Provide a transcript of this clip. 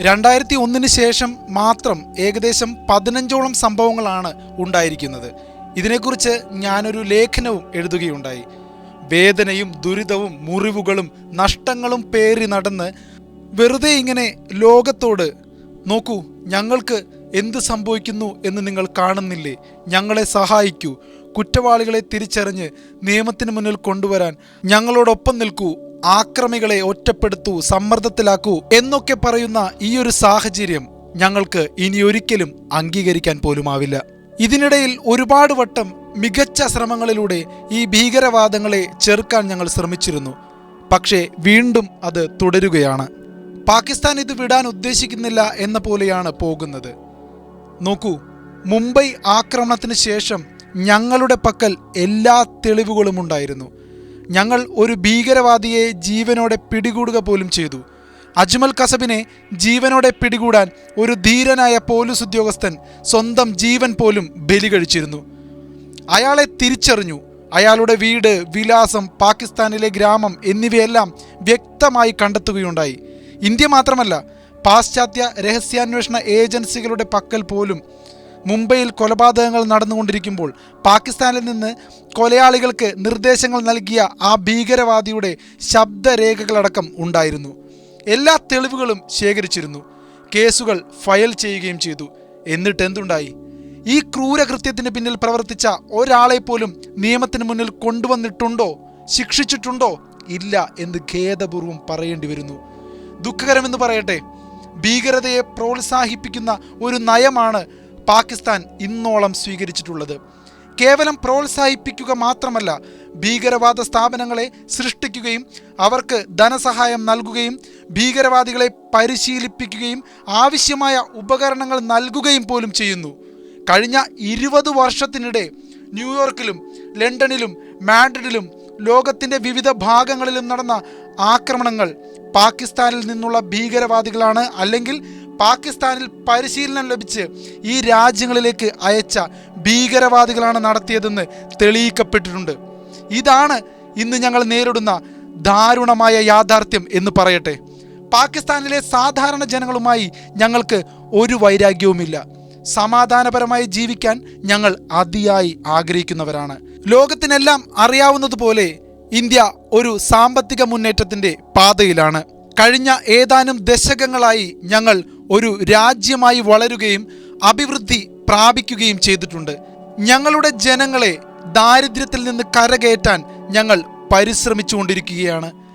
രണ്ടായിരത്തി ഒന്നിന് ശേഷം മാത്രം ഏകദേശം പതിനഞ്ചോളം സംഭവങ്ങളാണ് ഉണ്ടായിരിക്കുന്നത്. ഇതിനെക്കുറിച്ച് ഞാനൊരു ലേഖനവും എഴുതുകയുണ്ടായി. വേദനയും ദുരിതവും മുറിവുകളും നഷ്ടങ്ങളും പേറി നടന്ന് വെറുതെ ഇങ്ങനെ ലോകത്തോട് നോക്കൂ ഞങ്ങൾക്ക് എന്ത് സംഭവിക്കുന്നു എന്ന് നിങ്ങൾ കാണുന്നില്ലേ? ഞങ്ങളെ സഹായിക്കൂ. കുറ്റവാളികളെ തിരിച്ചറിഞ്ഞ് നിയമത്തിന് മുന്നിൽ കൊണ്ടുവരാൻ ഞങ്ങളോടൊപ്പം നിൽക്കൂ ആക്രമികളെ ഒറ്റപ്പെടുത്തു സമ്മർദ്ദത്തിലാക്കൂ എന്നൊക്കെ പറയുന്ന ഈ ഒരു സാഹചര്യം ഞങ്ങൾക്ക് ഇനി ഒരിക്കലും അംഗീകരിക്കാൻ പോലുമാവില്ല. ഇതിനിടയിൽ ഒരുപാട് വട്ടം മികച്ച ശ്രമങ്ങളിലൂടെ ഈ ഭീകരവാദങ്ങളെ ചെറുക്കാൻ ഞങ്ങൾ ശ്രമിച്ചിരുന്നു. പക്ഷേ വീണ്ടും അത് തുടരുകയാണ്. പാകിസ്ഥാൻ ഇത് വിടാൻ ഉദ്ദേശിക്കുന്നില്ല എന്ന പോലെയാണ് പോകുന്നത്. നോക്കൂ മുംബൈ ആക്രമണത്തിന് ശേഷം ഞങ്ങളുടെ പക്കൽ എല്ലാ തെളിവുകളും ഉണ്ടായിരുന്നു. ഞങ്ങൾ ഒരു ഭീകരവാദിയെ ജീവനോടെ പിടികൂടുക പോലും ചെയ്തു. അജ്മൽ കസബിനെ ജീവനോടെ പിടികൂടാൻ ഒരു ധീരനായ പോലീസ് ഉദ്യോഗസ്ഥൻ സ്വന്തം ജീവൻ പോലും ബലി കഴിച്ചിരുന്നു. അയാളെ തിരിച്ചറിഞ്ഞു. അയാളുടെ വീട് വിലാസം പാകിസ്ഥാനിലെ ഗ്രാമം എന്നിവയെല്ലാം വ്യക്തമായി കണ്ടെത്തുകയുണ്ടായി. ഇന്ത്യ മാത്രമല്ല പാശ്ചാത്യ രഹസ്യാന്വേഷണ ഏജൻസികളുടെ പക്കൽ പോലും മുംബൈയിൽ കൊലപാതകങ്ങൾ നടന്നുകൊണ്ടിരിക്കുമ്പോൾ പാകിസ്ഥാനിൽ നിന്ന് കൊലയാളികൾക്ക് നിർദ്ദേശങ്ങൾ നൽകിയ ആ ഭീകരവാദിയുടെ ശബ്ദരേഖകളടക്കം ഉണ്ടായിരുന്നു. എല്ലാ തെളിവുകളും ശേഖരിച്ചിരുന്നു. കേസുകൾ ഫയൽ ചെയ്യുകയും ചെയ്തു. എന്നിട്ട് എന്തുണ്ടായി? ഈ ക്രൂരകൃത്യത്തിന് പിന്നിൽ പ്രവർത്തിച്ച ഒരാളെ പോലും നിയമത്തിന് മുന്നിൽ കൊണ്ടുവന്നിട്ടുണ്ടോ? ശിക്ഷിച്ചിട്ടുണ്ടോ? ഇല്ല എന്ന് ഖേദപൂർവം പറയേണ്ടി വരുന്നു. ദുഃഖകരമെന്ന് പറയട്ടെ ഭീകരതയെ പ്രോത്സാഹിപ്പിക്കുന്ന ഒരു നയമാണ് പാകിസ്ഥാൻ ഇന്നോളം സ്വീകരിച്ചിട്ടുള്ളത്. കേവലം പ്രോത്സാഹിപ്പിക്കുക മാത്രമല്ല ഭീകരവാദ സ്ഥാപനങ്ങളെ സൃഷ്ടിക്കുകയും അവർക്ക് ധനസഹായം നൽകുകയും ഭീകരവാദികളെ പരിശീലിപ്പിക്കുകയും ആവശ്യമായ ഉപകരണങ്ങൾ നൽകുകയും പോലും ചെയ്യുന്നു. കഴിഞ്ഞ ഇരുപത് വർഷത്തിനിടെ ന്യൂയോർക്കിലും ലണ്ടനിലും മാഡ്രിഡിലും ലോകത്തിന്റെ വിവിധ ഭാഗങ്ങളിലും നടന്ന ആക്രമണങ്ങൾ പാകിസ്ഥാനിൽ നിന്നുള്ള ഭീകരവാദികളാണ് അല്ലെങ്കിൽ പാകിസ്ഥാനിൽ പരിശീലനം ലഭിച്ച് ഈ രാജ്യങ്ങളിലേക്ക് അയച്ച ഭീകരവാദികളാണ് നടത്തിയതെന്ന് തെളിയിക്കപ്പെട്ടിട്ടുണ്ട്. ഇതാണ് ഇന്ന് ഞങ്ങൾ നേരിടുന്ന ദാരുണമായ യാഥാർത്ഥ്യം എന്ന് പറയട്ടെ. പാകിസ്ഥാനിലെ സാധാരണ ജനങ്ങളുമായി ഞങ്ങൾക്ക് ഒരു വൈരാഗ്യവുമില്ല. സമാധാനപരമായി ജീവിക്കാൻ ഞങ്ങൾ അതിയായി ആഗ്രഹിക്കുന്നവരാണ്. ലോകത്തിനെല്ലാം അറിയാവുന്നതുപോലെ ഇന്ത്യ ഒരു സാമ്പത്തിക മുന്നേറ്റത്തിന്റെ പാതയിലാണ്. കഴിഞ്ഞ ഏതാനും ദശകങ്ങളായി ഞങ്ങൾ ഒരു രാജ്യമായി വളരുകയും അഭിവൃദ്ധി പ്രാപിക്കുകയും ചെയ്തിട്ടുണ്ട്. ഞങ്ങളുടെ ജനങ്ങളെ ദാരിദ്ര്യത്തിൽ നിന്ന് കരകയറ്റാൻ ഞങ്ങൾ പരിശ്രമിച്ചുകൊണ്ടിരിക്കുകയാണ്.